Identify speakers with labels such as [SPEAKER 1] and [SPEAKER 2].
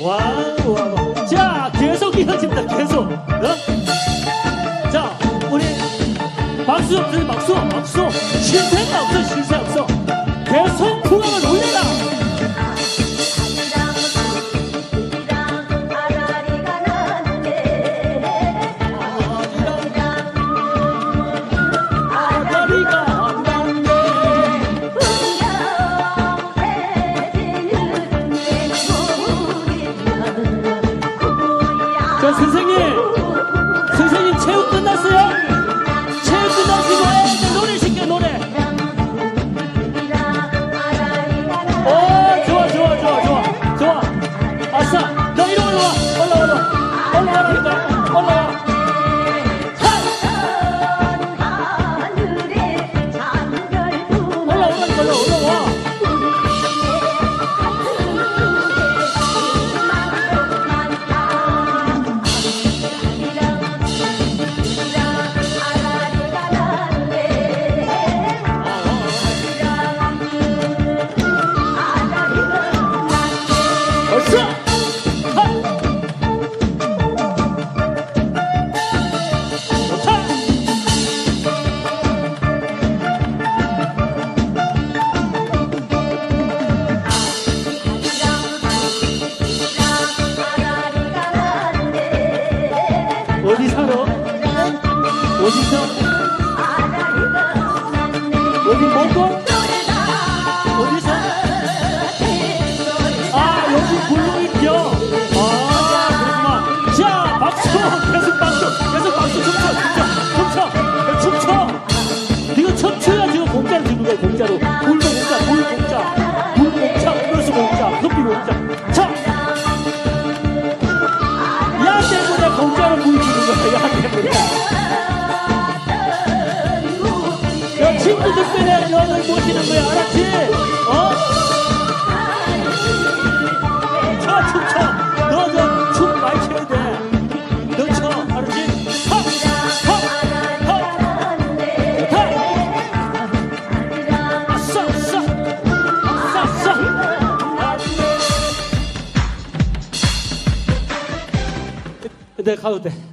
[SPEAKER 1] 와우, 와우. 자, 계속 이어집니다. 계속. 어? 자, 우리 박수 없어요. 박수, 박수. 실패가 없어, 실패 없어. 계속 선생님, 어디서? 어디 먹고? 어디서? 아, 여기 굴릉이죠? 아, 그렇구나. 자, 박수! 계속 박수! 계속 박수! 춤춰! 춤춰! 춤춰! 춤춰! 이거 춤춰야 지금 공짜로 주는 거야, 공짜로. 너를 모시는 거야, 알았지? 어? 쳐, 춤 춰. 너, 저, 춤 많이 춰야 돼. 너 쳐, 알았지? 네, 가도 돼.